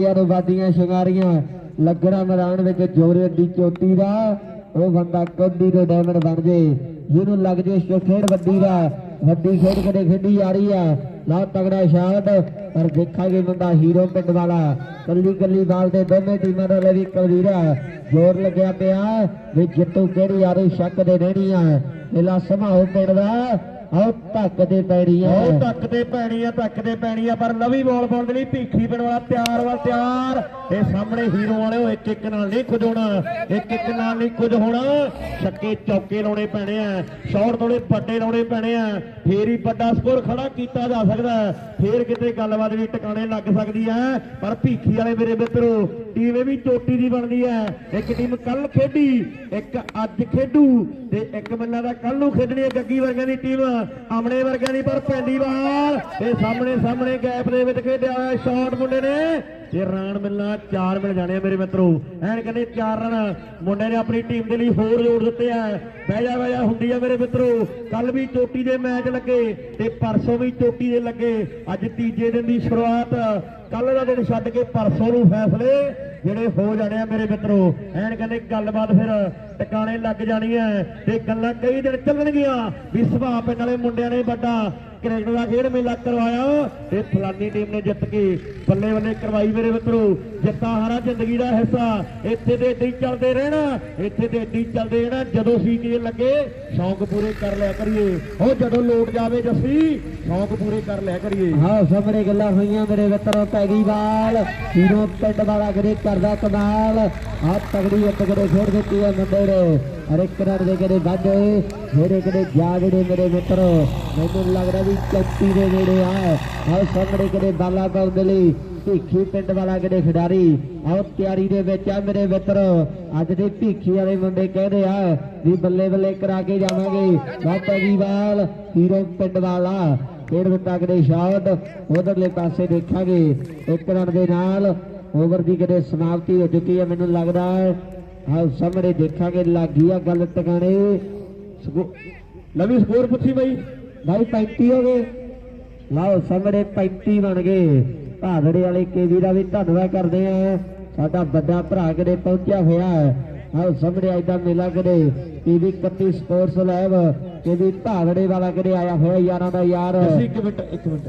ਯਾਰ ਵਾਦੀਆਂ ਸ਼ਿੰਗਾਰੀਆਂ। ਲੱਗਣਾ ਮੈਦਾਨ ਵਿੱਚ ਜੋਰੇ ਦੀ ਚੋਟੀ ਦਾ, ਉਹ ਬੰਦਾ ਕੋਡੀ ਦੇ ਡਾਇਮੰਡ ਬਣ ਜੇ। ਜਿਹਨੂੰ ਲੱਗ ਜੇ ਖੇਡ ਵੱਡੀ ਦਾ, ਵੱਡੀ ਖੇਡ ਕਦੇ ਖੇਡੀ ਜਾ ਰਹੀ ਆ। ਲਾ ਤਗੜਾ ਸ਼ਾਟ ਪਰ ਦੇਖਾਂਗੇ ਬੰਦਾ ਹੀਰੋ ਪਿੰਡ ਵਾਲਾ। ਕੱਲੀ ਕੱਲੀ ਬਾਲ ਤੇ ਦੋਵੇਂ ਟੀਮਾਂ ਦਾ ਲੈ ਵੀ ਕਲਵੀਰਾ ਜ਼ੋਰ ਲੱਗਿਆ ਪਿਆ ਵੀ ਜਿੱਤੂ ਕਿਹੜੀ ਆ ਰਹੀ, ਸ਼ੱਕ ਦੇ ਰਹਿਣੀ ਆ ਇਹਲਾ ਸਮਾਓ ਪਿੰਡ ਦਾ। ਆਓ ਧੱਕ ਦੇ ਪੈਣੀ ਆ ਉਹ ਧੱਕ ਤੇ ਪੈਣੀ ਆ ਧੱਕ ਤੇ ਪੈਣੀ ਆ ਪਰ ਨਵੀਂ ਬਾਲ ਪਾਉਣ ਦੇ ਲਈ ਭੀਖੀ ਪਿੰਡ ਵਾਲਾ ਤਿਆਰ ਵਾ ਤਿਆਰ। ਇਹ ਸਾਹਮਣੇ ਹੀਰੋ ਵਾਲੇ ਇੱਕ ਇੱਕ ਨਾਲ ਨਹੀਂ ਕੁਝ ਹੋਣਾ, ਇੱਕ ਇੱਕ ਨਾਲ ਨਹੀਂ ਕੁਝ ਹੋਣਾ। ਛੱਕੇ ਚੌਕੇ ਲਾਉਣੇ ਪੈਣੇ ਆ, ਸ਼ਾਟ ਥੋੜੇ ਵੱਡੇ ਲਾਉਣੇ ਪੈਣੇ ਆ। ਫੇਰ ਹੀ ਵੱਡਾ ਸਕੋਰ ਖੜਾ ਕੀਤਾ ਜਾ ਸਕਦਾ ਫੇਰ ਕਿਤੇ ਗੱਲਬਾਤ ਵੀ ਟਿਕਾਣੇ ਲੱਗ ਸਕਦੀ ਹੈ। ਪਰ ਭੀਖੀ ਵਾਲੇ ਮੇਰੇ ਮਿੱਤਰੋ, ਟੀਮ ਇਹ ਵੀ ਚੋਟੀ ਦੀ ਬਣਦੀ ਹੈ। ਇੱਕ ਟੀਮ ਕੱਲ ਖੇਡੀ, ਇੱਕ ਅੱਜ ਖੇਡੂ, ਤੇ ਇੱਕ ਬੰਨਾ ਦਾ ਕੱਲ ਨੂੰ ਖੇਡਣੀ ਹੈ ਗੱਗੀ ਵਰਗਿਆਂ ਦੀ ਟੀਮ। ਆਮਣੇ ਵਰਗਿਆਂ ਦੀ ਪਰ ਪੈਂਦੀ ਬਾਲ ਇਹ ਸਾਹਮਣੇ ਸਾਹਮਣੇ ਗੈਪ ਦੇ ਵਿੱਚ ਖੇਡਿਆ ਹੋਇਆ ਸ਼ਾਟ ਮੁੰਡੇ ਨੇ। ਤੇ ਰਨ ਮਿਲਣਾ, ਚਾਰ ਮਿਲ ਜਾਣੇ ਮੇਰੇ ਮਿੱਤਰੋ। ਐਨ ਕਹਿੰਦੇ ਚਾਰ ਰਨ। ਮੁੰਡੇ ਨੇ ਆਪਣੀ ਟੀਮ ਦੇ ਲਈ ਹੋਰ ਜੋੜ ਦਿੱਤੇ ਆ। ਬਹਿ ਜਾ ਬਹਿ ਜਾ, ਹੁੰਦੀ ਆ ਮੇਰੇ ਮਿੱਤਰੋ। ਕੱਲ ਵੀ ਚੋਟੀ ਦੇ ਮੈਚ ਲੱਗੇ ਤੇ ਪਰਸੋਂ ਵੀ ਚੋਟੀ ਦੇ ਲੱਗੇ। ਅੱਜ ਤੀਜੇ ਦਿਨ ਦੀ ਸ਼ੁਰੂਆਤ। ਕੱਲ ਦਾ ਦਿਨ ਛੱਡ ਕੇ ਪਰਸੋਂ ਨੂੰ ਫੈਸਲੇ। ਜਿਹੜੇ ਹੋ ਜਾਣੇ ਆ ਮੇਰੇ ਮਿੱਤਰੋ, ਐਨ ਕਹਿੰਦੇ ਗੱਲਬਾਤ ਫਿਰ ਟਿਕਾਣੇ ਲੱਗ ਜਾਣੀ ਹੈ ਤੇ ਗੱਲਾਂ ਕਈ ਦਿਨ ਚੱਲਣਗੀਆਂ। ਵੀ ਸੁਭਾਅ ਪਿੰਡ ਵਾਲੇ ਮੁੰਡਿਆਂ ਨੇ ਵੱਡਾ ਕ੍ਰਿਕਟ ਦਾ ਖੇਡ ਮੇਲਾ ਕਰਵਾਇਆ ਤੇ ਫਲਾਨੀ ਟੀਮ ਨੇ ਜਿੱਤ ਕੇ ਬੱਲੇ ਬੱਲੇ ਕਰਵਾਈ ਮੇਰੇ ਮਿੱਤਰੋ। ਜਿੱਤਾ ਹਾਰਾ ਜ਼ਿੰਦਗੀ ਦਾ ਹਿੱਸਾ। ਇੱਥੇ ਤੇ ਏਦਾਂ ਚੱਲਦੇ ਰਹਿਣਾ। ਇੱਥੇ ਤੇ ਏਦਾਂ ਚੱਲਦੇ ਰਹਿਣਾ। ਜਦੋਂ ਸੀਕੇ ਲੱਗੇ, ਸ਼ੌਂਕ ਪੂਰੇ ਕਰ ਲਿਆ ਕਰੀਏ। ਉਹ ਜਦੋਂ ਲੋਟ ਜਾਵੇ ਜੱਸੀ, ਸ਼ੌਂਕ ਪੂਰੇ ਕਰ ਲਿਆ ਕਰੀਏ। ਹਾਂ ਸਾਹਮਣੇ ਗੱਲਾਂ ਹੋਈਆਂ ਮੇਰੇ ਮਿੱਤਰੋ ਪੈ ਬਾਲ। ਹੀਰੋ ਪਿੰਡ ਵਾਲਾ ਕਰੇ ਕਰਦਾ ਕਮਾਲ। ਆ ਤਗੜੀ ਇੱਕ ਕਰੇ ਦਿੱਤੀ ਹੈ ਮੁੰਡੇ ਨੇ। ਅਰੇ ਦੇ ਕਰੇ ਵੱਧ ਮੇਰੇ ਕਰੇ ਜਾ ਮੇਰੇ ਮਿੱਤਰੋ। ਮੈਨੂੰ ਲੱਗਦਾ ਵੀ ਚੌਥੀ ਦੇ ਨੇੜੇ ਆ। ਆ ਸਾਹਮਣੇ ਕਰੇ ਬਾਲਾ ਪਾਉਣ ਦੇ ਲਈ, ਭੀਖੀ ਪਿੰਡ ਵਾਲਾ ਕਰੇ ਖਿਡਾਰੀ। ਆਓ ਤਿਆਰੀ ਦੇ ਵਿੱਚ ਆ ਮੇਰੇ ਮਿੱਤਰੋ। ਅੱਜ ਦੇ ਭੀਖੀ ਵਾਲੇ ਮੁੰਡੇ ਕਹਿੰਦੇ ਆ ਵੀ ਬੱਲੇ ਬੱਲੇ ਕਰਾ ਕੇ ਜਾਵਾਂਗੇ। ਵਾ ਪੈ ਗਈ ਹੀਰੋ ਪਿੰਡ ਵਾਲਾ। ਫੇਰ ਦਿੱਤਾ ਕਦੇ ਸ਼ਾਟ। ਉਧਰਲੇ ਪਾਸੇ ਦੇਖਾਂਗੇ। ਇੱਕ ਰਨ ਦੇ ਨਾਲ ਓਵਰ ਦੀ ਕਿਤੇ ਸਮਾਪਤੀ ਹੋ ਚੁੱਕੀ ਹੈ। ਮੈਨੂੰ ਲੱਗਦਾ ਆਹ ਸਾਹਮਣੇ ਦੇਖਾਂਗੇ ਲੱਗੀ ਆ ਗੱਲ ਟਿਕਾਣੇ। ਲਵੀ ਸਕੋਰ ਪੁੱਛੀ ਬਈ। ਭਾਈ 35 ਹੋ ਗਏ। ਲਓ ਸਾਹਮਣੇ 35 ਬਣ ਗਏ। ਭਾਦੜੇ ਵਾਲੇ ਕੇਵੀ ਦਾ ਵੀ ਧੰਨਵਾਦ ਕਰਦੇ ਆ। ਸਾਡਾ ਵੱਡਾ ਭਰਾ ਕਦੇ ਪਹੁੰਚਿਆ ਹੋਇਆ ਹੈ। ਆਹ ਸਾਹਮਣੇ ਦਾ ਮੇਲਾ ਕਦੇ ਪੀਵੀ 31 ਸਪੋਰਟਸ ਲਾਈਵ ਕੇਵੀ ਭਾਦੜੇ ਵਾਲਾ ਕਦੇ ਆਇਆ ਹੋਇਆ ਯਾਰਾਂ ਦਾ ਯਾਰ। ਇੱਕ ਮਿੰਟ ਇੱਕ ਮਿੰਟ।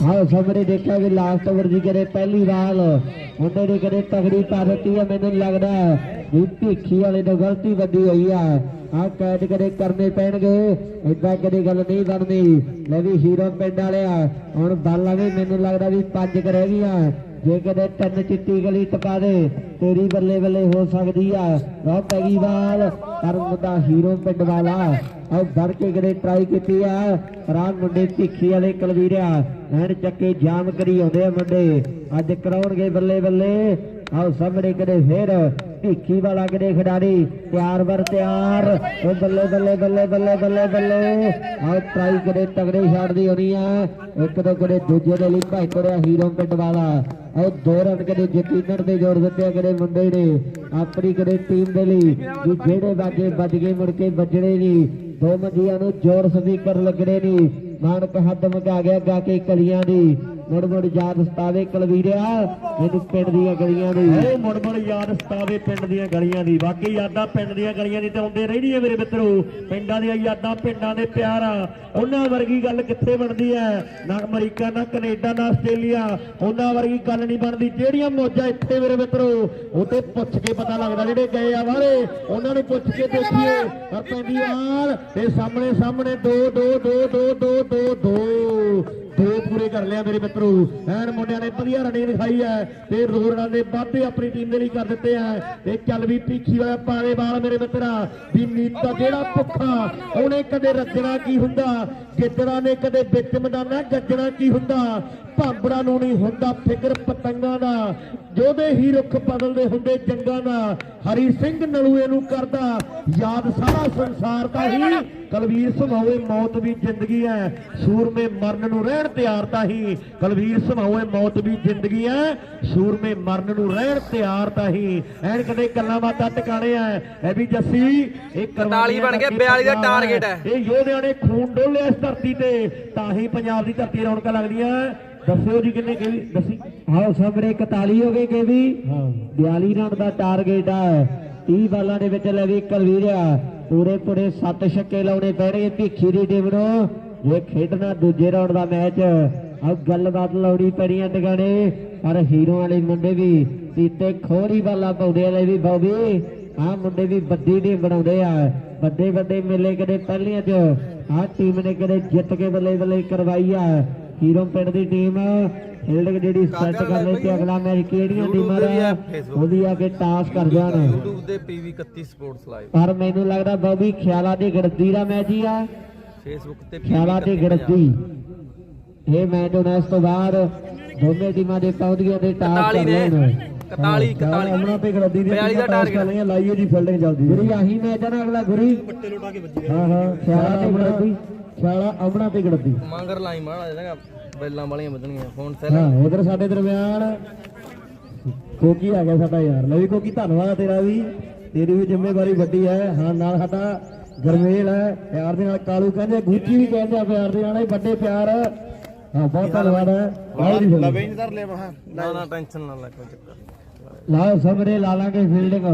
ਸਾਹਮਣੇ ਦੇਖਿਆ ਵੀ ਲਾਸਟ ਓਵਰ ਦੀ ਕਰੇ ਪਹਿਲੀ ਬਾਲ ਮੁੰਡੇ ਨੇ ਕਰੇ ਤਗੜੀ ਪਾ ਦਿੱਤੀ ਹੈ ਮੈਨੂੰ ਲੱਗਦਾ ਵੀ ਭੀਖੀ ਵਾਲੇ ਤੋਂ ਗਲਤੀ ਵੱਡੀ ਹੋਈ ਆ। ਆਹ ਕੈਦ ਕਰੇ ਕਰਨੇ ਪੈਣਗੇ, ਏਦਾਂ ਕਦੇ ਗੱਲ ਨਹੀਂ ਬਣਦੀ। ਲੈ ਵੀ ਹੀਰੋ ਪਿੰਡ ਵਾਲਿਆ, ਹੁਣ ਬਾਲਾਂ ਵੀ ਮੈਨੂੰ ਲੱਗਦਾ ਵੀ ਪੰਜ ਕੁ ਰਹਿ ਗਈਆਂ। ਜੇ ਕਦੇ ਤਿੰਨ ਚਿੱਟੀ ਗਲੀ ਟਪਾ ਦੇ, ਤੇਰੀ ਬੱਲੇ ਬੱਲੇ ਹੋ ਸਕਦੀ ਆ। ਰੋ ਪੈ ਗਈ ਬਾਲ ਪਰ ਮੁੰਡਾ ਹੀਰੋ ਪਿੰਡ ਵਾਲਾ। ਆਹ ਵੜ ਕੇ ਕਦੇ ਟਰਾਈ ਕੀਤੀ ਆ। ਰਾਨ ਮੁੰਡੇ ਭਿੱਖੀ ਵਾਲੇ ਕਲਵੀਰਿਆ ਐਨ ਚੱਕੇ ਜਾਮ ਕਰੀ ਆਉਂਦੇ ਆ ਮੁੰਡੇ। ਅੱਜ ਕਰਾਉਣਗੇ ਬੱਲੇ ਬੱਲੇ। ਆਹ ਸਾਹਮਣੇ ਕਦੇ ਫੇਰ ਭਿੱਖੀ ਵਾਲਾ ਕਦੇ ਖਿਡਾਰੀ। ਤਿਆਰ ਵਰ ਤਿਆਰ। ਉਹ ਬੱਲੇ ਬੱਲੇ ਬੱਲੇ ਬੱਲੇ ਬੱਲੇ ਬੱਲੇ। ਆਹ ਟਰਾਈ ਕਦੇ ਤਗੜੇ ਛੱਡ ਦੀ ਹੋਣੀ ਆ। ਇੱਕ ਦੋ ਕਦੇ ਦੂਜੇ ਦੇ ਲਈ ਭਾਈ ਤੁਰਿਆ ਹੀਰੋ ਪਿੰਡ ਵਾਲਾ। ਉਹ ਦੋ ਰਨ ਕਦੇ ਯਕੀਨਨ ਤੇ ਜੋੜ ਦਿੱਤੇ ਆ ਕਦੇ ਮੁੰਡੇ ਨੇ। ਆਪਣੀ ਕਦੇ ਟੀਮ ਦੇ ਲਈ। ਜਿਹੜੇ ਬਾਜੇ ਵੱਜ ਗਏ ਮੁੜ ਕੇ ਵੱਜਣੇ ਨਹੀਂ। ਦੋ ਮੰਜੀਆਂ ਨੂੰ ਜ਼ੋਰ ਸਪੀਕਰ ਲੱਗਣੇ ਨਹੀਂ। ਮਾਨਕ ਹੱਦ ਮਕਾ ਗਿਆ ਗਾ ਕੇ ਕਲੀਆਂ ਦੀ। ਮੁੜ ਮੁੜ ਯਾਦ ਸਤਾਵੇ ਕਲਵੀਰਿਆ, ਮੈਨੂੰ ਪਿੰਡ ਦੀਆਂ ਗਲੀਆਂ ਦੀ। ਓ ਮੁੜ ਮੁੜ ਯਾਦ ਸਤਾਵੇ ਪਿੰਡ ਦੀਆਂ ਗਲੀਆਂ ਦੀ। ਵਾਕਈ ਯਾਦਾਂ ਪਿੰਡ ਦੀਆਂ ਗਲੀਆਂ ਦੀ ਤੇ ਆਉਂਦੇ ਰਹਿਣੀਆਂ ਮੇਰੇ ਮਿੱਤਰੋ। ਪਿੰਡਾਂ ਦੀਆਂ ਯਾਦਾਂ ਪਿੰਡਾਂ ਦੇ ਪਿਆਰ ਆ। ਉਹਨਾਂ ਵਰਗੀ ਗੱਲ ਕਿੱਥੇ ਬਣਦੀ ਐ? ਨਾ ਅਮਰੀਕਾ, ਨਾ ਕੈਨੇਡਾ, ਨਾ ਆਸਟ੍ਰੇਲੀਆ। ਉਹਨਾਂ ਵਰਗੀ ਗੱਲ ਨਹੀਂ ਬਣਦੀ। ਜਿਹੜੀਆਂ ਮੌਜਾਂ ਇੱਥੇ ਮੇਰੇ ਮਿੱਤਰੋ, ਉਹ ਪੁੱਛ ਕੇ ਪਤਾ ਲੱਗਦਾ ਜਿਹੜੇ ਗਏ ਆ ਵਾਲੇ ਉਹਨਾਂ ਨੂੰ ਪੁੱਛ ਕੇ ਦੇਖੀਏ। ਪਰ ਪੈਂਦੀ ਵਾਲ ਤੇ ਸਾਹਮਣੇ ਸਾਹਮਣੇ ਦੋ ਦੋ ਦੋ ਦੋ ਦੋ ਦੋ ਦੋ। ਦੋ ਪੂਰੇ ਕਰ ਲਿਆ ਮੇਰੇ ਮਿੱਤਰੋ। ਐਨ ਮੁੰਡਿਆਂ ਨੇ ਵਧੀਆ ਰਨਿੰਗ ਦਿਖਾਈ ਹੈ। ਤੇ ਰੋਰਾਂ ਦੇ ਵਾਧੇ ਆਪਣੀ ਟੀਮ ਦੇ ਲਈ ਕਰ ਦਿੱਤੇ ਆ। ਤੇ ਚੱਲ ਵੀ ਭੀਖੀ ਵਾਲਾ ਪਾਲੇ ਵਾਲ ਮੇਰੇ ਮਿੱਤਰਾ। ਵੀ ਨੀਤਾ ਜਿਹੜਾ ਭੁੱਖਾ, ਉਹਨੇ ਕਦੇ ਰੱਜਣਾ ਕੀ ਹੁੰਦਾ? ਗਿੱਦੜਾ ਨੇ ਕਦੇ ਵਿੱਚ ਮਦਾਨਾ ਗੱਜਣਾ ਕੀ ਹੁੰਦਾ? ਭਾਂਬੜਾ ਨੂੰ ਨਹੀਂ ਹੁੰਦਾ ਫਿਕਰ ਪਤੰਗਾਂ ਦਾ। ਜੋਦੇ ਹੀ ਰੁੱਖ ਬਦਲਦੇ ਹੁੰਦੇ ਜੰਗਾਂ ਦਾ। ਹਰੀ ਸਿੰਘ ਨਲੂਏ ਨੂੰ ਕਰਦਾ। ਯਾਦ ਸਾਰਾ ਸੰਸਾਰ ਦਾ ਹੀ। ਕਲਵੀਰ ਸਮਾਉਏ ਮੌਤ ਵੀ ਜ਼ਿੰਦਗੀ ਹੈ ਸੂਰਮੇ ਮਰਨ ਨੂੰ ਰਹਿਣ ਤਿਆਰ ਤਾਂ ਹੀ। ਕਲਵੀਰ ਸਮਾਉਏ ਮੌਤ ਵੀ ਜ਼ਿੰਦਗੀ ਹੈ ਸੂਰਮੇ ਮਰਨ ਨੂੰ ਰਹਿਣ ਤਿਆਰ ਤਾਂ ਹੀ। ਐਨ ਕਦੇ ਗੱਲਾਂ ਬਾਤਾਂ ਟਿਕਾਣੇ ਆ ਇਹ ਵੀ ਜੱਸੀ ਇਹ 41 ਬਣ ਗਿਆ, 42 ਦਾ target ਹੈ। ਇਹ ਯੋਧਿਆਂ ਨੇ ਖੂਨ ਡੋਲਿਆ ਇਸ ਧਰਤੀ ਤੇ। ਤਾਂ ਹੀ ਪੰਜਾਬ ਦੀ ਧਰਤੀ ਰੌਣਕਾਂ ਲੱਗਦੀਆਂ। ਦੱਸਿਓ ਜੀ ਕਿੰਨੇ ਕਿ ਦੱਸੀ? ਆਓ ਸਾਹਮਣੇ 41 ਹੋ ਗਏ ਕੇ ਵੀ ਹਾਂ। 42 ਰਨ ਦਾ ਟਾਰਗੇਟ ਆ। 30 ਬਾਲਾਂ ਦੇ ਵਿੱਚ ਲੈ ਵੀ ਕਲਵੀਰਿਆ ਪੂਰੇ ਪੂਰੇ 7 ਛੱਕੇ ਲਾਉਣੇ ਪੈਣਗੇ ਭੀਖੀ ਦੀ ਟੀਮ ਨੂੰ। ਜੇ ਖੇਡਣਾ ਦੂਜੇ ਰਾਉਂਡ ਦਾ ਮੈਚ ਆ ਗੱਲਬਾਤ ਲਾਉਣੀ ਪੈਣੀ ਆ ਟਿਕਾਣੇ। ਪਰ ਹੀਰੋ ਵਾਲੇ ਮੁੰਡੇ ਵੀ ਸੀਤੇ ਖੋਰੀ ਬਾਲਾਂ ਪਾਉਂਦੇ ਆ ਲੈ ਵੀ ਬੌਬੀ ਆ ਮੁੰਡੇ ਵੀ ਵੱਡੀ ਟੀਮ ਬਣਾਉਂਦੇ ਆ। ਵੱਡੇ ਵੱਡੇ ਮੇਲੇ ਕਦੇ ਪਹਿਲੀਆਂ ਚ। ਆ ਟੀਮ ਨੇ ਕਦੇ ਜਿੱਤ ਕੇ ਬੱਲੇ ਬੱਲੇ ਕਰਵਾਈ ਆ। ਹੀਰੋ ਪਿੰਡ ਦੀ ਟੀਮ ਫੀਲਡਿੰਗ ਜਿਹੜੀ ਸੈੱਟ ਕਰ ਲਈ ਤੇ ਅਗਲਾ ਮੈਚ ਕਿਹੜੀਆਂ ਟੀਮਾਂ ਦਾ? ਉਹਦੀ ਆ ਕੇ ਟਾਸ ਕਰ ਜਾਣ। YouTube ਦੇ PV 31 ਸਪੋਰਟਸ ਲਾਈਵ ਪਰ ਮੈਨੂੰ ਲੱਗਦਾ ਬੌਬੀ ਖਿਆਲਾ ਦੀ ਗੜਦੀ ਦਾ ਮੈਚ ਹੀ ਆ। Facebook ਤੇ ਖਿਆਲਾ ਦੀ ਗੜਦੀ ਇਹ ਮੈਚ ਹੋਣਾ ਇਸ ਤੋਂ ਬਾਅਦ ਦੋਵੇਂ ਟੀਮਾਂ ਦੇ ਪੌਂਦੀਆਂ ਦੇ ਟਾਸ 41 ਕਰ ਨੇ। ਲੈਣ। 41 41 ਅਮਨਾ ਤੇ ਗੜਦੀ ਦੀ 42 ਦਾ। ਲਈਆਂ ਲਾਈਏ ਜੀ ਫੀਲਡਿੰਗ ਜਲਦੀ। ਗੁਰੀ ਆਹੀ ਮੈਚ ਆ ਨਾ ਅਗਲਾ ਗੁਰੀ। ਹਾਂ ਹਾਂ ਖਿਆਲਾ ਤੇ ਗੜਦੀ ਖਿਆਲਾ ਅਮਨਾ ਤੇ ਗੜਦੀ ਮੰਗਰ ਲਾਈ ਮਾਣਾ ਜਿਹੜਾ ਬੈਲਾਂ ਵਾਲੀਆਂ ਵੱਜਣੀਆਂ ਫੋਨ ਸੈਲ। ਹਾਂ ਉਧਰ ਸਾਡੇ ਦਰਮਿਆਨ ਕੋਕੀ ਆ ਗਿਆ ਸਾਡਾ ਯਾਰ। ਲੈ ਵੀ ਕੋਕੀ ਧੰਨਵਾਦ ਤੇਰਾ ਵੀ। ਤੇਰੀ ਵੀ ਜ਼ਿੰਮੇਵਾਰੀ ਵੱਡੀ ਹੈ। ਹਾਂ ਨਾਲ ਸਾਡਾ ਗਰਮੇਲ ਹੈ। ਪਿਆਰ ਦੇ ਨਾਲ ਕਾਲੂ ਕਹਿੰਦੇ ਗੂਚੀ ਵੀ ਕਹਿੰਦੇ ਆ ਪਿਆਰ ਦੇ ਨਾਲ। ਇਹ ਵੱਡੇ ਪਿਆਰ। ਹਾਂ ਬਹੁਤ ਧੰਨਵਾਦ ਹੈ। ਬਹੁਤ ਹੀ ਲਵੇ ਨਾ ਨਾ ਟੈਨਸ਼ਨ ਨਾ ਲੈ ਕੋਈ ਚੱਕਰ। ਲਾਓ ਸਾਹਮਣੇ ਲਾ ਲਾਂਗੇ ਫੀਲਡਿੰਗ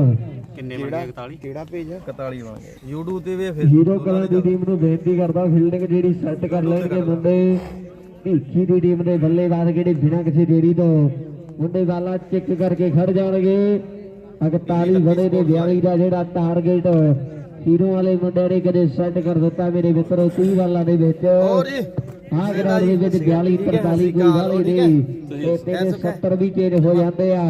ਕਿੰਨੇ ਬਣ ਗਏ 41 ਕਿਹੜਾ ਪੇਜ 41 ਬਣ ਗਏ YouTube ਤੇ ਵੀ ਹੀਰੋ ਕਲਾਂ ਦੀ ਟੀਮ ਨੂੰ ਬੇਨਤੀ ਕਰਦਾ ਫੀਲਡਿੰਗ ਜਿਹੜੀ ਸੈੱਟ ਕਰ ਲੈਣਗੇ ਮੁੰਡੇ। ਭੀਖੀ ਦੀ ਟੀਮ ਦੇ ਬੱਲੇਬਾਜ਼ ਜਿਹੜੇ ਬਿਨਾਂ ਕਿਸੇ ਦੇਰੀ ਤੋਂ ਮੁੰਡੇ ਵਾਲਾ ਚੈੱਕ ਕਰਕੇ ਖੜ ਜਾਣਗੇ। 41 ਬੜੇ ਦੇ 42 ਦਾ ਜਿਹੜਾ ਟਾਰਗੇਟ ਹੀਰੋ ਵਾਲੇ ਮੁੰਡੇ ਨੇ ਕਦੇ ਸੈੱਟ ਕਰ ਦਿੱਤਾ ਮੇਰੇ ਮਿੱਤਰੋ 30 ਵਾਲਾਂ ਦੇ ਵਿੱਚ। ਆਹ ਗਰਾਊਂਡ ਦੇ ਵਿੱਚ 42 43 ਕੋਈ ਵਾਲੀ ਨਹੀਂ ਤੇ ਤੇਰੇ 70 ਵੀ ਚੇਂਜ ਹੋ ਜਾਂਦੇ ਆ।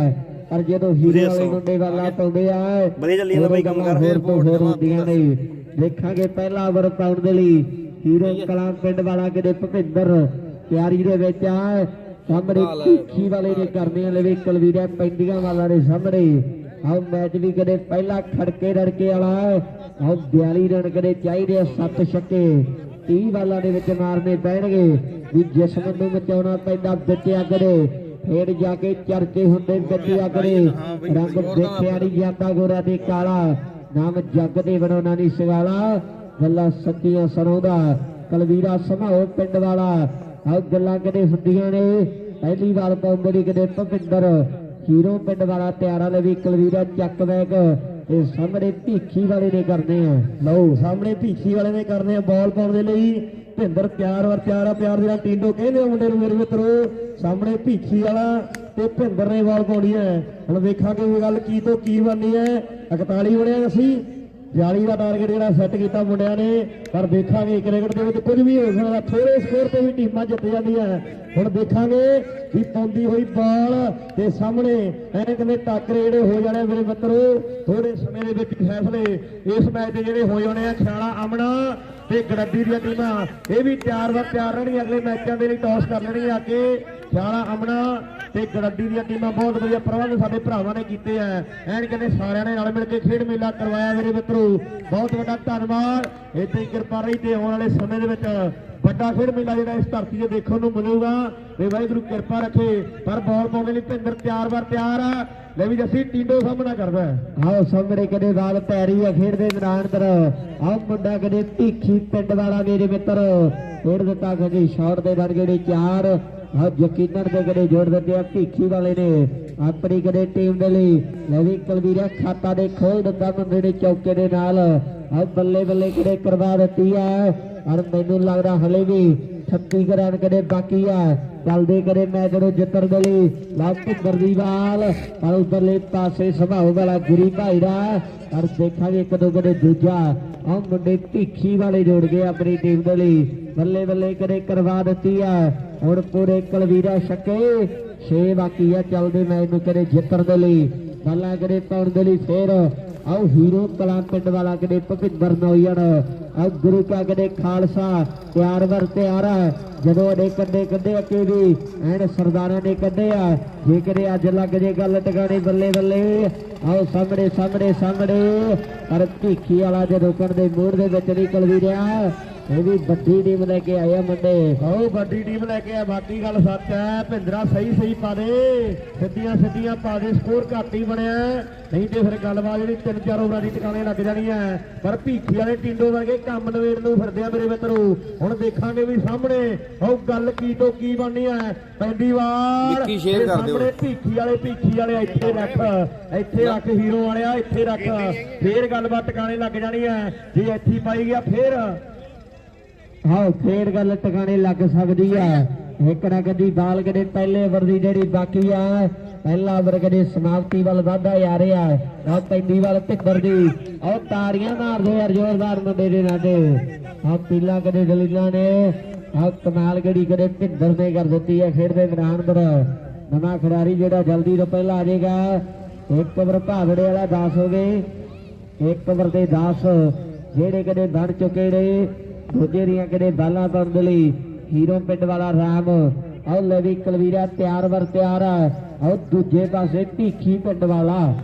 ਪਰ ਜਦੋਂ ਹੀਰੋ ਵਾਲੇ ਮੁੰਡੇ ਵਾਲਾ ਪਾਉਂਦੇ ਆ ਵਧੀਆ ਚੱਲੀ ਜਾਂਦਾ ਬਾਈ ਕੰਮ ਕਰ। ਹੋਰ ਤੋਂ ਹੋਰ ਹੁੰਦੀਆਂ ਨੇ। ਦੇਖਾਂਗੇ ਪਹਿਲਾ ਓਵਰ ਪਾਉਣ ਦੇ ਲਈ। ਹੀਰੋ ਕਲਾਂ ਪਿੰਡ ਵਾਲਾ ਕਿਤੇ ਭੁਪਿੰਦਰ। ਤਿਆਰੀ ਦੇ ਵਿੱਚ ਆ। ਸਾਹਮਣੇ ਭੀਖੀ ਵਾਲੇ ਨੇ ਕਰਨੇ ਆ ਲਵੇ ਕਲਵੀਰਾ ਪੈਂਦੀਆਂ ਵਾਲਾ ਦੇ ਸਾਹਮਣੇ। ਆਹ ਮੈਚ ਵੀ ਕਦੇ ਪਹਿਲਾ ਖੜਕੇ ਰੜਕੇ ਵਾਲਾ ਆਹ 42 ਰਨ ਕਦੇ ਚਾਹੀਦੇ 7 ਛੱਕੇ। 30 ਵਾਲਾਂ ਦੇ ਵਿੱਚ ਮਾਰਨੇ ਪੈਣਗੇ। ਵੀ ਜਿਸਮ ਨੂੰ ਮਚਾਉਣਾ ਪੈਂਦਾ ਵਿੱਚਿਆ ਕਰੇ ਫੇਰ ਜਾ ਕੇ ਚਰਚੇ ਹੁੰਦੇ ਵਿੱਚਿਆ ਕਰੇ ਰੰਗ ਦੇਖਿਆ ਨਹੀਂ ਜਾਂਦਾ ਗੋਰਾ ਤੇ ਕਾਲਾ। ਨਾਮ ਜੱਗ ਦੇ ਬਣਾਉਣਾ ਨਹੀਂ ਸਵਾਲਾ ਗੱਲਾਂ ਸੱਚੀਆਂ ਸੁਣਾਉਂਦਾ ਕਲਵੀਰਾ ਸਮਾਓ ਪਿੰਡ ਵਾਲਾ। ਆਹ ਗੱਲਾਂ ਕਦੇ ਹੁੰਦੀਆਂ ਨੇ। ਪਹਿਲੀ ਵਾਰ ਪਾਉਂਦੇ ਨੇ ਕਦੇ ਭਵਿੰਦਰ। ਹੀਰੋ ਪਿੰਡ ਵਾਲਾ ਤਿਆਰਾ ਲਈ ਕਲਵੀਰਾ ਚੱਕ ਬੈਕ ਇਹ ਸਾਹਮਣੇ ਭੀਖੀ ਵਾਲੇ ਨੇ ਕਰਨੇ ਆ। ਲਓ ਸਾਹਮਣੇ ਭੀਖੀ ਵਾਲੇ ਨੇ ਕਰਨੇ ਆ ਬਾਲ ਪਾਉਣ ਦੇ ਲਈ। ਭਿੰਦਰ ਪਿਆਰ ਵਰ ਪਿਆਰ ਪਿਆਰ ਦੇ ਨਾਲ ਟੀਂਡੋ ਕਹਿੰਦੇ ਆ ਮੁੰਡੇ ਨੂੰ ਮੇਰੇ ਮਿੱਤਰੋ, ਸਾਹਮਣੇ ਭੀਖੀ ਵਾਲਾ ਤੇ ਭਿੰਦਰ ਨੇ ਬਾਲ ਪਾਉਣੀ ਹੈ। ਹੁਣ ਵੇਖਾਂਗੇ ਉਹ ਗੱਲ ਕੀ ਤੋਂ ਕੀ ਬਣਨੀ ਹੈ। 41 ਬਣਿਆ ਅਸੀਂ 42 ਦਾ ਟਾਰਗੇਟ ਜਿਹੜਾ ਸੈੱਟ ਕੀਤਾ ਮੁੰਡਿਆਂ ਨੇ। ਪਰ ਦੇਖਾਂਗੇ ਕ੍ਰਿਕਟ ਦੇ ਵਿੱਚ ਕੁਝ ਵੀ ਹੋ ਸਕਦਾ ਥੋੜੇ ਸਕੋਰ ਤੇ ਵੀ ਟੀਮਾਂ ਜਿੱਤ ਜਾਂਦੀਆਂ ਹੁਣ ਦੇਖਾਂਗੇ ਵੀ ਪਾਉਂਦੀ ਹੋਈ ਬਾਲ ਤੇ ਸਾਹਮਣੇ ਐਂ ਕਹਿੰਦੇ ਟਾਕਰੇ ਜਿਹੜੇ ਹੋ ਜਾਣੇ ਮੇਰੇ ਮਿੱਤਰੋ। ਥੋੜੇ ਸਮੇਂ ਦੇ ਵਿੱਚ ਫੈਸਲੇ ਇਸ ਮੈਚ ਦੇ ਜਿਹੜੇ ਹੋ ਜਾਣੇ ਆ, ਖਿਆਲਾ ਆਮਣਾ ਤੇ ਗੜੱਦੀ ਦੀਆਂ ਟੀਮਾਂ, ਇਹ ਵੀ ਤਿਆਰ ਵਾ ਤਿਆਰ ਰਹਿਣਗੀਆਂ, ਅਗਲੇ ਮੈਚਾਂ ਦੇ ਲਈ ਟੌਸ ਕਰ ਲੈਣਗੇ ਆ ਖਿਆਲਾ ਆਮਣਾ ਤੇ ਗੜੱਦੀ ਦੀਆਂ ਟੀਮਾਂ ਬਹੁਤ ਵਧੀਆ ਪ੍ਰਬੰਧ ਸਾਡੇ ਭਰਾਵਾਂ ਨੇ ਕੀਤੇ ਆ। ਐਨ ਕਹਿੰਦੇ ਸਾਰਿਆਂ ਨੇ ਨਾਲ ਮਿਲ ਕੇ ਖੇਡ ਮੇਲਾ ਕਰਵਾਇਆ ਮੇਰੇ ਮਿੱਤਰੋ। ਬਹੁਤ ਵੱਡਾ ਧੰਨਵਾਦ। ਇੱਥੇ ਹੀ ਕਿਰਪਾ ਰਹੀ ਤੇ ਆਉਣ ਵਾਲੇ ਸਮੇਂ ਦੇ ਵਿੱਚ ਵੱਡਾ ਖੇਡ ਮੇਲਾ ਜਿਹੜਾ ਇਸ ਧਰਤੀ ਤੇ ਦੇਖਣ ਨੂੰ ਮਿਲੂਗਾ। ਤੇ ਵਾਹਿਗੁਰੂ ਕਿਰਪਾ ਰੱਖੇ। ਪਰ ਬੋਲ ਪਾਉਣ ਦੇ ਲਈ ਭਿੰਦਰ ਤਿਆਰ ਵਾਰ ਤਿਆਰ ਆ। ਲੈ ਵੀ ਜੱਸੀ, ਟੀਂਡੋ ਸਾਹਮਣਾ ਕਰਦਾ ਆਓ ਸਾਹਮਣੇ ਕਦੇ ਬਾਲ ਪੈਰੀ ਆ ਖੇਡਦੇ ਮੈਦਾਨ ਤਰ ਆਓ ਮੁੰਡਾ ਕਦੇ ਭੀਖੀ ਪਿੰਡ ਵਾਲਾ ਮੇਰੇ ਮਿੱਤਰ। ਖੇਡ ਦਿੱਤਾ ਕਦੇ ਸ਼ਾਟ ਦੇ ਨਾਲ ਜਿਹੜੇ ਚਾਰ। ਆ ਯਕੀਨਨ ਤੇ ਕਦੇ ਜੋੜ ਦਿੱਤੇ ਆ ਭੀਖੀ ਵਾਲੇ ਨੇ। ਆਪਣੀ ਕਦੇ ਟੀਮ ਦੇ ਲਈ ਲੈ ਵੀ ਕਲਵੀਰਾ ਖਾਤਾ ਦੇ ਖੋਲ ਦਿੱਤਾ ਮੁੰਡੇ ਨੇ ਚੌਕੇ ਦੇ ਨਾਲ। ਆ ਬੱਲੇ ਬੱਲੇ ਕਦੇ ਕਰਵਾ ਦਿੱਤੀ ਆ। ਔਰ ਮੈਨੂੰ ਲੱਗਦਾ ਹਲੇ ਵੀ 36 ਰਨ ਕਦੇ ਬਾਕੀ ਆ। ਚੱਲਦੇ ਕਰੇ ਮੈਚ ਨੂੰ ਜਿੱਤਣ ਦੇ ਲਈ। ਲਾ ਦੀ ਬਾਲ ਪਰ ਉਧਰਲੇ ਪਾਸੇ ਸੰਭਾਉ ਵਾਲਾ ਗੁਰੀ ਭਾਈ ਦਾ। ਪਰ ਦੇਖਾਂਗੇ ਕਦੋਂ ਕਦੇ ਦੂਜਾ। ਆਹ ਮੁੰਡੇ ਭੀਖੀ ਵਾਲੇ ਜੋੜ ਗਏ ਆਪਣੀ ਟੀਮ ਦੇ ਲਈ। ਬੱਲੇ ਬੱਲੇ ਕਰੇ ਕਰਵਾ ਦਿੱਤੀ ਆ। ਹੁਣ ਪੂਰੇ ਕਲਵੀਰਾ ਛੱਕੇ। 6 ਬਾਕੀ ਆ ਚੱਲਦੇ ਮੈਚ ਨੂੰ ਕਰੇ ਜਿੱਤਣ ਦੇ ਲਈ। ਬੱਲਾ ਕਰੇ ਪਾਉਣ ਦੇ ਲਈ ਫੇਰ। ਆਓ ਹੀਰੋ ਕਲਾਂ ਪਿੰਡ ਵਾਲਾ ਕਦੇ ਭਪਿੰਦਰ ਨੋਇਣ ਆਓ ਗੁਰੂ ਕਾ ਕਦੇ ਖਾਲਸਾ ਤਿਆਰ ਵਰ ਤਿਆਰ। ਹੈ ਜਦੋਂ ਅਡੇ ਕੱਢੇ ਕੱਢੇ ਅੱਕੇ ਵੀ ਐਨ ਸਰਦਾਰਾਂ ਨੇ ਕੱਢੇ ਆ, ਜੇ ਕਰੇ ਅੱਜ ਲੱਗ ਜੇ ਗੱਲ ਟਿਕਾਣੀ ਬੱਲੇ ਬੱਲੇ, ਆਓ ਸਾਹਮਣੇ ਸਾਹਮਣੇ ਸਾਹਮਣੇ। ਪਰ ਭੀਖੀ ਵਾਲਾ ਜਦੋਂ ਕੱਢਦੇ ਮੂੜ ਦੇ ਵਿੱਚ ਨਿਕਲ ਵੀ ਰਿਹਾ ਇਹ ਵੀ ਵੱਡੀ ਟੀਮ ਲੈ ਕੇ ਆਇਆ ਮੁੰਡੇ। ਆਓ ਵੱਡੀ ਟੀਮ ਲੈ ਕੇ ਆ ਬਾਕੀ ਗੱਲ ਸੱਚ ਹੈ ਭਿੰਦਰਾ ਸਹੀ ਸਹੀ ਪਾ ਦੇ। ਸਿੱਧੀਆਂ ਸਿੱਧੀਆਂ ਪਾ ਦੇ ਸਕੋਰ ਘੱਟ ਹੀ ਬਣਿਆ। ਨਹੀਂ ਤੇ ਫਿਰ ਗੱਲਬਾਤ ਜਿਹੜੀ ਤਿੰਨ ਚਾਰ ਓਵਰਾਂ ਦੀ ਟਿਕਾਣੇ ਲੱਗ ਜਾਣੀ ਹੈ। ਪਰ ਭੀਖੀ ਵਾਲੇ ਟਿੰਡੋ ਵਰਗੇ ਕੰਮ ਨਵੇੜ ਨੂੰ ਫਿਰਦੇ ਆ ਮੇਰੇ ਮਿੱਤਰੋ। ਹੁਣ ਦੇਖਾਂਗੇ ਵੀ ਸਾਹਮਣੇ ਆਓ ਗੱਲ ਕੀ ਤੋਂ ਕੀ ਬਣਨੀ ਹੈ। ਪੈਂਦੀ ਵਾਰ ਵਿੱਕੀ share ਇਹ ਕਰ ਦਿਓ। ਸਾਹਮਣੇ ਭੀਖੀ ਵਾਲੇ ਭੀਖੀ ਵਾਲੇ ਇੱਥੇ ਰੱਖ। ਇੱਥੇ ਰੱਖ ਹੀਰੋ ਵਾਲਿਆ ਇੱਥੇ ਰੱਖ। ਫੇਰ ਗੱਲਬਾਤ ਟਿਕਾਣੇ ਲੱਗ ਜਾਣੀ ਹੈ। ਜੇ ਇੱਥੇ ਪਾਈ ਗਿਆ ਫੇਰ ਹਾਂ, ਫੇਰ ਗੱਲ ਟਿਕਾਣੇ ਲੱਗ ਸਕਦੀ ਆ। ਇੱਕ ਨਾ ਕਦੀ ਬਾਲ ਕਦੇ ਪਹਿਲੇ ਓਵਰ ਦੀ ਜਿਹੜੀ ਬਾਕੀ ਆ, ਪਹਿਲਾ ਓਵਰ ਕਦੇ ਸਮਾਪਤੀ ਵੱਲ ਵਾਧਾ ਆ ਰਿਹਾ। ਆ ਪੈਂਦੀ ਵੱਲ ਭਿੱਤਰ ਦੀ। ਉਹ ਤਾੜੀਆਂ ਮਾਰਦੇ ਯਾਰ ਜ਼ੋਰਦਾਰ ਮੁੰਡੇ ਦੇ ਨਾਡੇ ਆ ਪੀਲਾ ਕਦੇ ਦਲੀਲਾਂ ਨੇ ਆ ਕਮਾਲ ਗੜੀ ਕਦੇ ਭਿੰਦਰ ਨੇ ਕਰ ਦਿੱਤੀ ਹੈ ਖੇਡ ਦੇ ਮੈਦਾਨ ਪਰ ਨਵਾਂ ਖਿਡਾਰੀ ਜਿਹੜਾ ਜਲਦੀ ਤੋਂ ਪਹਿਲਾਂ ਆ ਜਾਏਗਾ, ਇੱਕ ਓਵਰ ਭਾਗੜੇ ਵਾਲਾ 10 ਹੋ ਗਏ। ਇੱਕ ਓਵਰ ਦੇ 10 ਜਿਹੜੇ ਕਦੇ ਬਣ ਚੁੱਕੇ ਨੇ। ਦੂਜੇ ਦੀਆਂ ਕਿਤੇ ਬਾਲਾਂ ਪਾਉਣ ਦੇ ਲਈ ਹੀਰੋ ਪਿੰਡ ਵਾਲਾ ਰਾਮ। ਆਹ ਲਵੀ ਕਲਵੀਰਾ ਤਿਆਰ ਵਰ ਤਿਆਰ ਆ। ਆਹ ਦੂਜੇ ਪਾਸੇ ਭੀਖੀ ਪਿੰਡ ਵਾਲਾ।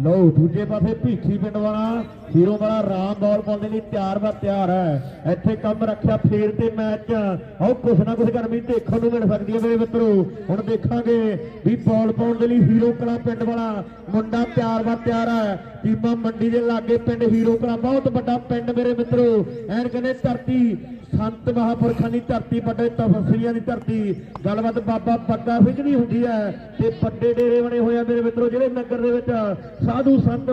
ਲੋ ਦੂਜੇ ਪਾਸੇ ਭੀਖੀ ਪਿੰਡ ਵਾਲਾ, ਹੀਰੋ ਵਾਲਾ ਰਾਮ ਬਾਲ ਪਾਉਣ ਲਈ ਤਿਆਰ ਬਰ ਤਿਆਰ ਹੈ। ਇੱਥੇ ਕੰਮ ਰੱਖਿਆ ਫੇਰ ਤੇ ਮੈਚ। ਆਓ, ਕੁਛ ਨਾ ਕੁਛ ਗਰਮੀ ਦੇਖਣ ਨੂੰ ਮਿਲ ਸਕਦੀ ਹੈ ਮੇਰੇ ਮਿੱਤਰੋ। ਹੁਣ ਦੇਖਾਂਗੇ ਵੀ ਬਾਲ ਪਾਉਣ ਦੇ ਲਈ ਹੀਰੋ ਕਲਾ ਪਿੰਡ ਵਾਲਾ ਮੁੰਡਾ ਤਿਆਰ ਬਰ ਤਿਆਰ ਹੈ। ਟੀਮਾ ਮੰਡੀ ਦੇ ਲਾਗੇ ਪਿੰਡ ਹੀਰੋ ਕਲਾ, ਬਹੁਤ ਵੱਡਾ ਪਿੰਡ ਮੇਰੇ ਮਿੱਤਰੋ। ਐਨ ਕਹਿੰਦੇ ਧਰਤੀ ਸੰਤ ਮਹਾਪੁਰਖਾਂ ਦੀ ਧਰਤੀ, ਵੱਡੇ ਤਪਸਵੀਆਂ ਦੀ ਧਰਤੀ। ਗੱਲਬਾਤ ਬਾਬਾ ਬੱਗਾ ਸਿੰਘ ਦੀ ਹੁੰਦੀ ਹੈ ਤੇ ਵੱਡੇ ਡੇਰੇ ਬਣੇ ਹੋਏ ਆ ਮੇਰੇ ਮਿੱਤਰੋ, ਜਿਹੜੇ ਨਗਰ ਦੇ ਵਿੱਚ ਸਾਧੂ ਸੰਤ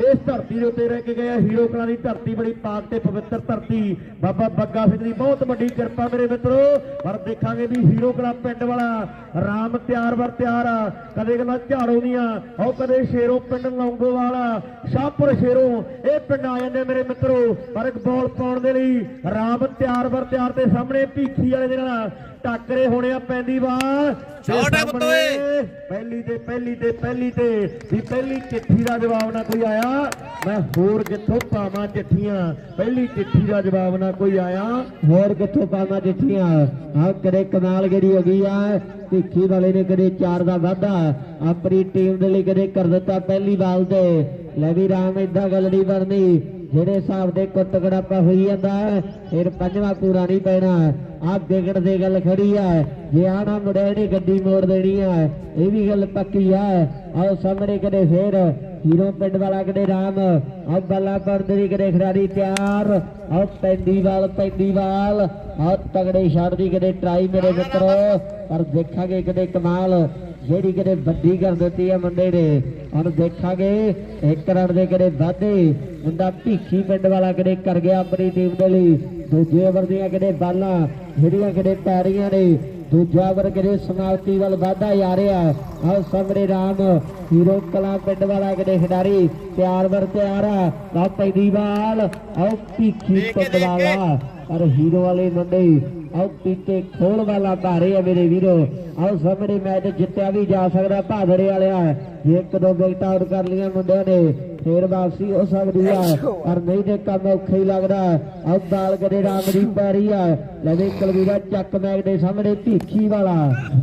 ਇਸ ਧਰਤੀ ਦੇ ਉੱਤੇ ਰਹਿ ਕੇ ਗਏ ਆ। ਹੀਰੋ ਕਲਾਂ ਦੀ ਧਰਤੀ ਬੜੀ ਪਾਕ ਤੇ ਪਵਿੱਤਰ ਧਰਤੀ। ਬਾਬਾ ਬੱਗਾ ਸਿੰਘ ਦੀ ਬਹੁਤ ਵੱਡੀ ਕਿਰਪਾ ਮੇਰੇ ਮਿੱਤਰੋ। ਪਰ ਦੇਖਾਂਗੇ ਵੀ ਹੀਰੋ ਕਲਾਂ ਪਿੰਡ ਵਾਲਾ ਰਾਮ ਤਿਆਰ ਵਰ ਤਿਆਰ ਆ। ਕਦੇ ਗੱਲਾਂ ਝਾੜੋ ਦੀਆਂ ਉਹ ਕਦੇ ਸ਼ੇਰੋ ਪਿੰਡ ਲੌਂਗੋ ਵਾਲਾ ਸ਼ਾਹਪੁਰ ਸ਼ੇਰੋ ਇਹ ਪਿੰਡ ਆ ਜਾਂਦੇ ਮੇਰੇ ਮਿੱਤਰੋ। ਪਰ ਇੱਕ ਬੋਲ ਪਾਉਣ ਦੇ ਲਈ ਰਾਮ ਤਿਆਰ ਵਰ ਤਿਆਰ ਤੇ ਸਾਹਮਣੇ ਭੀਖੀ ਵਾਲੇ ਦੇ ਨਾਲ ਟੱਕਰੇ ਹੋਣੇ ਆ ਪੈਂਦੀ ਵਾਰ। Shot ਹੈ। ਸਾਹਮਣੇ ਪਹਿਲੀ ਤੇ ਪਹਿਲੀ ਤੇ ਪਹਿਲੀ ਤੇ ਵੀ ਪਹਿਲੀ ਚਿੱਠੀ ਦਾ ਜਵਾਬ ਨਾ ਕੋਈ ਆਇਆ। ਮੈਂ ਹੋਰ ਕਿੱਥੋਂ ਪਾਵਾਂ ਚਿੱਠੀਆਂ? ਪਹਿਲੀ ਚਿੱਠੀ ਦਾ ਜਵਾਬ ਨਾ ਕੋਈ ਆਇਆ। ਹੋਰ ਕਿੱਥੋਂ ਪਾਵਾਂ ਚਿੱਠੀਆਂ? ਆ ਕਦੇ ਕਮਾਲ ਗੜੀ ਹੋ ਗਈ ਆ। ਭੀਖੀ ਵਾਲੇ ਨੇ ਕਦੇ ਚਾਰ ਦਾ ਵਾਧਾ। ਆਪਣੀ ਟੀਮ ਦੇ ਲਈ ਕਦੇ ਕਰ ਦਿੱਤਾ ਪਹਿਲੀ ਬਾਲ ਤੇ। ਲੈ ਵੀ ਰਾਮ ਇਦਾਂ ਗੱਲ ਨਹੀਂ ਬਣਨੀ ਜਿਹੜੇ ਹਿਸਾਬ ਦੇ ਕੁੱਟ ਕੜਾਪਾ ਹੋਈ ਜਾਂਦਾ ਫਿਰ ਪੰਜਵਾਂ ਪੂਰਾ ਨਹੀਂ ਪੈਣਾ। ਆ ਵਿਗੜ ਦੇ ਗੱਲ ਖੜੀ ਆ। ਜੇ ਆਣਾ ਮੁੰਡੇ ਗੱਡੀ ਮੋੜ ਦੇਣੀ ਆ, ਇਹ ਵੀ ਗੱਲ ਪੱਕੀ ਆ। ਆਓ ਸਾਹਮਣੇ ਕਦੇ ਫੇਰ, ਹੀਰੋ ਪਿੰਡ ਵਾਲਾ ਕਦੇ ਰਾਮ ਆ ਬੱਲਾ ਪਰਦਰੀ ਕਦੇ ਖਿਡਾਰੀ ਤਿਆਰ। ਆ ਪੈਂਦੀ ਵਾਲ ਪੈਂਦੀ ਵਾਲ ਆ ਤਗੜੇ ਛੱਡ ਕਦੇ ਟਰਾਈ ਮੇਰੇ ਮਿੱਤਰੋ। ਪਰ ਦੇਖਾਂਗੇ ਕਦੇ ਕਮਾਲ। ਜਿਹੜੀ ਕਦੇ ਵੱਡੀ ਕਰ ਦਿੱਤੀ ਆ ਮੁੰਡੇ ਨੇ ਹੁਣ ਦੇਖਾਂਗੇ ਇੱਕ ਰਨ ਦੇ ਕਦੇ ਵਾਧੇ ਮੁੰਡਾ ਭੀਖੀ ਪਿੰਡ ਵਾਲਾ ਕਦੇ ਕਰ ਗਿਆ ਆਪਣੀ ਟੀਮ ਦੇ ਲਈ ਦੂਜੇ ਓਵਰ ਦੀਆਂ ਕਦੇ ਬਾਲਾਂ ਜਿਹੜੀਆਂ ਕਦੇ ਪੈ ਰਹੀਆਂ ਨੇ ਦੂਜਾ ਓਵਰ ਕਦੇ ਸਮਾਪਤੀ ਵੱਲ ਵਾਧਾ ਆ ਰਿਹਾ। ਆਹ ਸਾਹਮਣੇ ਰਾਮ ਹੀਰੋ ਕਲਾ ਪਿੰਡ ਵਾਲਾ ਕਦੇ ਖਿਡਾਰੀ ਤਿਆਰ ਵਰ ਤਿਆਰ ਆ ਆਹ ਪੈਦੀ ਬਾਲ ਆਹ ਭੀਖੀ ਪਿੰਡ ਵਾਲਾ ਪਰ ਹੀਰੋ ਵਾਲੇ ਮੁੰਡੇ ਆਹ ਪੀਤੇ ਖੋਲ ਵਾਲਾ ਭਾਰੇ ਆ ਮੇਰੇ ਵੀਰੋ। ਆਹ ਸਾਹਮਣੇ ਮੈਚ ਜਿੱਤਿਆ ਵੀ ਜਾ ਸਕਦਾ ਭਾਦੜੇ ਵਾਲਿਆ। ਇੱਕ ਦੋ ਵਿਕਟਾਂ ਆਊਟ ਕਰ ਲਈਆਂ ਮੁੰਡਿਆਂ ਨੇ। ਫੇਰ ਵਾਪਸੀ ਹੋ ਸਕਦੀ ਆ ਪਰ ਨਹੀਂ ਤੇ ਕੰਮ ਔਖਾ ਹੀ ਲੱਗਦਾ। ਆਹ ਬਾਲ ਕਦੇ ਰਾਮ ਦੀ ਪੈਰੀ ਆ। ਲੈ ਵੀ ਕਲਵੀਰਾ ਚੱਕ ਮੈਚ ਦੇ ਸਾਹਮਣੇ ਭੀਖੀ ਵਾਲਾ।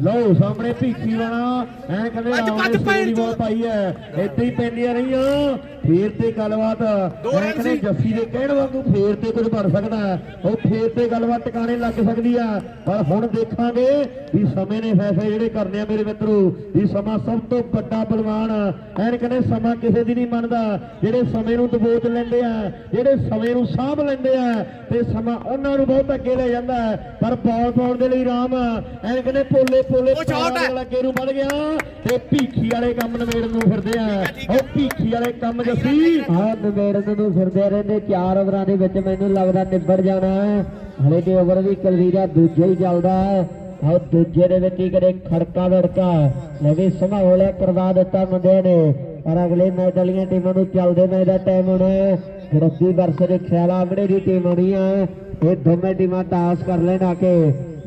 ਲਓ ਸਾਹਮਣੇ ਭੀਖੀ ਵਾਲਾ। ਐ ਕਹਿੰਦੇ ਰਾਮ ਨੇ ਸੇਰੀ ਬਾਲ ਪਾਈ ਐ। ਇੱਥੇ ਹੀ ਪੈਂਦੀਆਂ ਰਹੀਆਂ। ਫੇਰ ਤੇ ਗੱਲਬਾਤ। ਐ ਕਹਿੰਦੇ ਜੱਫੀ ਦੇ ਕਹਿਣ ਵਾਂਗੂ ਫੇਰ ਤੇ ਕੁਝ ਬਣ ਸਕਦਾ। ਉਹ ਫੇਰ ਤੇ ਗੱਲਬਾਤ ਟਿਕਾਣੇ ਲੱਗ ਸਕਦੀ ਆ। ਪਰ ਹੁਣ ਦੇਖਾਂਗੇ ਵੀ ਸਮੇਂ ਨੇ ਫੈਸਲੇ ਜਿਹੜੇ ਕਰਨੇ ਆ ਮੇਰੇ ਮਿੱਤਰੋ। ਵੀ ਸਮਾਂ ਸਭ ਤੋਂ ਵੱਡਾ ਬਲਵਾਨ ਐਨ ਕਹਿੰਦੇ ਸਮਾਂ ਕਿਸੇ ਦੀ ਨਹੀਂ ਮੰਨਦਾ। ਜਿਹੜੇ ਸਮੇਂ ਨੂੰ ਦਬੋਚ ਲੈਂਦੇ ਆ ਜਿਹੜੇ ਸਮੇਂ ਨੂੰ ਸਾਂਭ ਲੈਂਦੇ ਆ ਤੇ ਸਮਾਂ ਉਹਨਾਂ ਨੂੰ ਬਹੁਤ ਅੱਗੇ ਲੈ ਜਾਂਦਾ ਹੈ। ਪਰ ਬਾਲ ਪਾਉਣ ਦੇ ਲਈ ਰਾਮ ਐਨ ਕਹਿੰਦੇ ਪੋਲੇ ਪੋਲੇ। ਅੱਗੇ ਨੂੰ ਵੱਧ ਗਿਆ ਤੇ ਭੀਖੀ ਵਾਲੇ ਕੰਮ ਨਵੇੜਨ ਨੂੰ ਫਿਰਦੇ ਆ ਉਹ ਭੀਖੀ ਵਾਲੇ ਕੰਮ ਜੱਸੀ ਆਹ ਨਿਬੇੜਨ ਨੂੰ ਫਿਰਦੇ ਰਹਿੰਦੇ ਚਾਰ ਓਵਰਾਂ ਦੇ ਵਿੱਚ ਮੈਨੂੰ ਲੱਗਦਾ ਨਿਬੜ ਜਾਣਾ ਹੈ। ਹਲੇ ਤੇ ਓਵਰ ਵੀ ਕਲਵੀਰਾ ਦੂਜਾ ਹੀ ਚੱਲਦਾ ਹੈ ਆਹ ਦੂਜੇ ਦੇ ਵਿੱਚ ਹੀ ਕਦੇ ਖੜਕਾ ਲੜਕਾ ਲੈ ਵੀ ਸੰਭਾਲਿਆ ਕਰਵਾ ਦਿੱਤਾ ਮੁੰਡਿਆਂ ਨੇ ਪਰ ਅਗਲੇ ਮੈਚ ਵਾਲੀਆਂ ਟੀਮਾਂ ਨੂੰ ਚੱਲਦੇ ਮੈਚ ਦਾ ਟਾਈਮ ਹੋਣਾ ਹੈ। ਵਰਸੇ ਦੇ ਖਿਆਲਾ ਆਮੜੇ ਦੀ ਟੀਮ ਹੋਣੀ ਹੈ ਇਹ ਦੋਵੇਂ ਟੀਮਾਂ ਟਾਸ ਕਰ ਲੈਣ ਆ ਕੇ।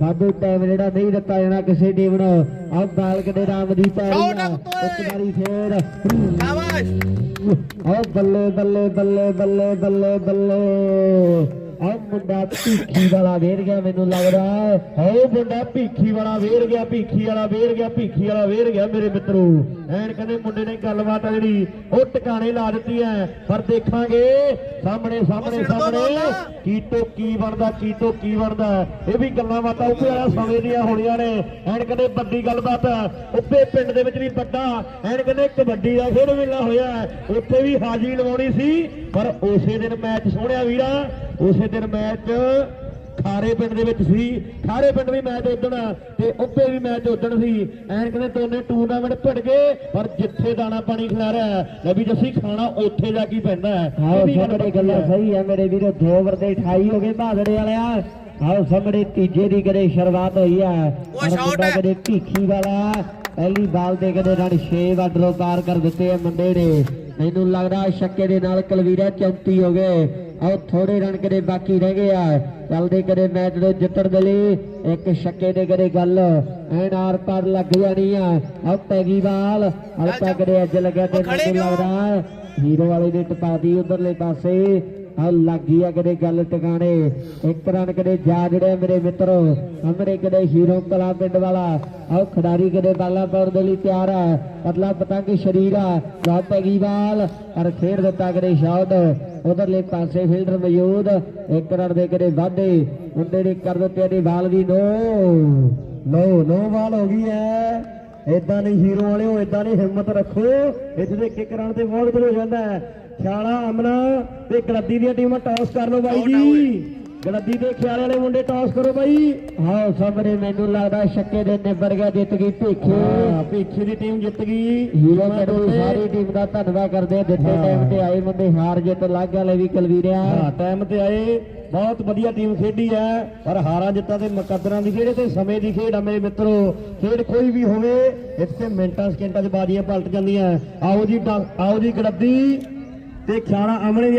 ਵਾਧੂ ਟਾਈਮ ਜਿਹੜਾ ਨਹੀਂ ਦਿੱਤਾ ਜਾਣਾ ਕਿਸੇ ਟੀਮ ਨੂੰ। ਆ ਬਾਲਕ ਦੇ ਨਾਮ ਦੀ ਪੈਰੀ ਇੱਕ ਵਾਰੀ ਫੇਰ। ਆ ਬੱਲੇ ਬੱਲੇ ਬੱਲੇ ਬੱਲੇ ਬੱਲੇ ਬੱਲੇ। ਆ ਮੁੰਡਾ ਭੀਖੀ ਵਾਲਾ ਵੇਰ ਗਿਆ ਮੈਨੂੰ ਲੱਗਦਾ ਹਉ ਮੁੰਡਾ ਭੀਖੀ ਵਾਲਾ ਵੇਰ ਗਿਆ ਭੀਖੀ ਵਾਲਾ ਵੇਰ ਗਿਆ ਭੀਖੀ ਵਾਲਾ ਵੇਰ ਗਿਆ ਮੇਰੇ ਮਿੱਤਰੋ। ਐਨ ਕਹਿੰਦੇ ਮੁੰਡੇ ਨੇ ਗੱਲਬਾਤ ਆ ਜਿਹੜੀ ਉਹ ਟਿਕਾਣੇ ਲਾ ਦਿੱਤੀ ਐ ਪਰ ਦੇਖਾਂਗੇ ਸਾਹਮਣੇ ਸਾਹਮਣੇ ਸਾਹਮਣੇ ਕੀ ਤੋਂ ਕੀ ਬਣਦਾ ਕੀ ਤੋਂ ਕੀ ਬਣਦਾ। ਇਹ ਵੀ ਗੱਲਾਂ ਬਾਤਾਂ ਉੱਪਰ ਵਾਲਾ ਸਮੇਂ ਦੀਆਂ ਹੋਣੀਆਂ ਨੇ। ਐਨ ਕਹਿੰਦੇ ਵੱਡੀ ਗੱਲਬਾਤ ਉੱਪੇ ਪਿੰਡ ਦੇ ਵਿੱਚ ਵੀ ਵੱਡਾ ਐਨ ਕਹਿੰਦੇ ਕਬੱਡੀ ਦਾ ਖੇਡ ਮੇਲਾ ਹੋਇਆ। ਉੱਥੇ ਵੀ ਹਾਜ਼ਰੀ ਲਵਾਉਣੀ ਸੀ। ਪਰ ਉਸੇ ਦਿਨ ਮੈਚ ਸੋਹਣਿਆ ਵੀਰਾ। ਉਸੇ ਦਿਨ ਮੈਚ ਖਾਰੇ ਪਿੰਡ ਦੇ ਵਿੱਚ ਸੀ। ਖਾਰੇ ਪਿੰਡ ਵੀ ਮੈਚ ਉਦਣ ਤੇ ਉੱਪੇ ਵੀ ਮੈਚ ਉਦਣ ਸੀ। ਐਨ ਕਹਿੰਦੇ ਦੋਨੇ ਟੂਰਨਾਮੈਂਟ ਭਿੜ ਗਏ ਪਰ ਜਿੱਥੇ ਦਾਣਾ ਪਾਣੀ ਖਿਲਾਰਿਆ ਵੀ ਜੱਸੀ ਖਾਣਾ ਉੱਥੇ ਜਾ ਕੇ ਹੀ ਪੈਂਦਾ ਹੈ। ਇਹ ਆਓ ਸਾਹਮਣੇ ਗੱਲਾਂ ਸਹੀ ਆ ਮੇਰੇ ਵੀਰੋ 2 ਓਵਰ ਦੇ 28 ਹੋ ਗਏ ਬਾਦੜੇ ਵਾਲਿਆ। ਆਓ ਸਾਹਮਣੇ ਤੀਜੇ ਦੀ ਕਦੇ ਸ਼ੁਰੂਆਤ ਹੋਈ ਆ ਉਹ ਮੁੰਡਾ ਕਦੇ ਭੀਖੀ ਵਾਲਾ। ਪਹਿਲੀ ਬਾਲ ਦੇ ਕਦੇ ਰਨ 6 ਵਾਡਰੋ ਪਾਰ ਕਰ ਦਿੱਤੇ ਆ ਮੁੰਡੇ ਨੇ। ਮੈਨੂੰ ਲੱਗਦਾ ਛੱਕੇ ਦੇ ਨਾਲ ਕਲਵੀਰਾ 34 ਹੋ ਗਏ। ਆਓ ਥੋੜੇ ਰਨ ਕਦੇ ਬਾਕੀ ਰਹਿ ਗਏ ਆ। ਚੱਲਦੇ ਕਦੇ ਮੈਚ ਦੇ ਜਿੱਤਣ ਦੇ ਲਈ। ਇੱਕ ਛੱਕੇ ਦੇ ਕਦੇ ਗੱਲ। ਐਨ ਆਰ ਪਾਰ ਲੱਗ ਜਾਣੀ ਆ। ਆਓ ਪੈਗੀ ਬਾਲ। ਹਲਕਾ ਕਦੇ ਅੱਜ ਲੱਗਿਆ ਤੇ ਮੈਨੂੰ ਲੱਗਦਾ। ਹੀਰੋ ਵਾਲੇ ਨੇ ਟਪਾਤੀ ਉਧਰਲੇ ਪਾਸੇ। ਆ ਲੱਗੀ ਆ ਕਦੇ ਗੱਲ ਟਿਕਾਣੇ? ਇੱਕ ਰਨ ਕਦੇ ਜਾ ਜੜਿਆ ਮੇਰੇ ਮਿੱਤਰੋ ਹਮਰੇ ਕਦੇ ਹੀਰੋ ਕਲਾ ਪਿੰਡ ਵਾਲਾ ਆਹ ਖਿਡਾਰੀ ਕਦੇ ਬਾਲਾ ਪਾਉਣ ਦੇ ਲਈ ਤਿਆਰ ਆ? ਪਤਲਾ ਪਤੰਗ ਸ਼ਰੀਰ ਆ ਜਾ ਪੈਗੀ ਬਾਲ, ਪਰ ਖੇਡ ਦਿੱਤਾ ਕਦੇ ਸ਼ਾਟ ਉਧਰਲੇ ਪਾਸੇ ਫੀਲਡਰ ਮੌਜੂਦ, ਇੱਕ ਰਨ ਦੇ ਕਦੇ ਵਾਧੇ, ਮੁੰਡੇ ਨੇ ਕਰ ਦਿੱਤੇ ਨੇ ਬਾਲ ਵੀ ਨੋ ਲੋ ਨੋ ਬਾਲ ਹੋ ਗਈ ਐ ਇਦਾਂ ਨਹੀਂ ਹੀਰੋ ਵਾਲਿਓ ਇਦਾਂ ਨਹੀਂ ਹਿੰਮਤ ਰੱਖੋ। ਇੱਥੇ ਦੇ ਕਿੱਕ ਰਨ ਤੇ ਬਹੁਤ ਹੋ ਜਾਂਦਾ ਹੈ। ਖਿਆਲਾ ਅਮਨਾ ਤੇ ਗਲੱਦੀ ਦੀਆਂ ਟੀਮਾਂ ਟਾਸ ਕਰ ਲਓ ਬਾਈ ਜੀ। ਗਲੱਦੀ ਦੇ ਖਿਆਲੇ ਵਾਲੇ ਮੁੰਡੇ ਟਾਸ ਕਰੋ ਬਾਈ। ਹਾਂ ਸਾਹਮਣੇ ਮੈਨੂੰ ਲੱਗਦਾ ਛੱਕੇ ਦੇ ਨਿਬੜ ਗਿਆ ਜਿੱਤ ਗਈ ਭੇਖੇ। ਭੀਖੀ ਦੀ ਟੀਮ ਜਿੱਤ ਗਈ। ਹੀਰੋ ਮੈਡਲ ਸਾਰੀ ਟੀਮ ਦਾ ਧੰਨਵਾਦ ਕਰਦੇ ਆ ਦਿੱਤੇ। ਟਾਈਮ ਤੇ ਆਏ ਮੁੰਡੇ ਹਾਰ ਜਿੱਤ ਲੱਗ ਵਾਲੇ ਵੀ ਕਲਵੀਰਿਆ ਹਾਂ ਟਾਈਮ ਤੇ ਆਏ। ਬਹੁਤ ਵਧੀਆ ਟੀਮ ਖੇਡੀ ਹੈ, ਪਰ ਹਾਰਾਂ ਜਿੱਤਾਂ ਤੇ ਮੁਕੱਦਰਾਂ ਦੀ ਖੇਡ ਤੇ ਸਮੇਂ ਦੀ ਖੇਡ ਆ ਮੇਰੇ ਮਿੱਤਰੋ। ਖੇਡ ਕੋਈ ਵੀ ਹੋਵੇ, ਇੱਥੇ ਮਿੰਟਾਂ ਸਕਿੰਟਾਂ 'ਚ ਬਾਜ਼ੀਆਂ ਪਲਟ ਜਾਂਦੀਆਂ। ਆਓ ਜੀ ਆਓ ਜੀ, ਗੜੱਦੀ ਤੇ ਖਿਆਲਾ ਅਮਨੇ ਦੀਆਂ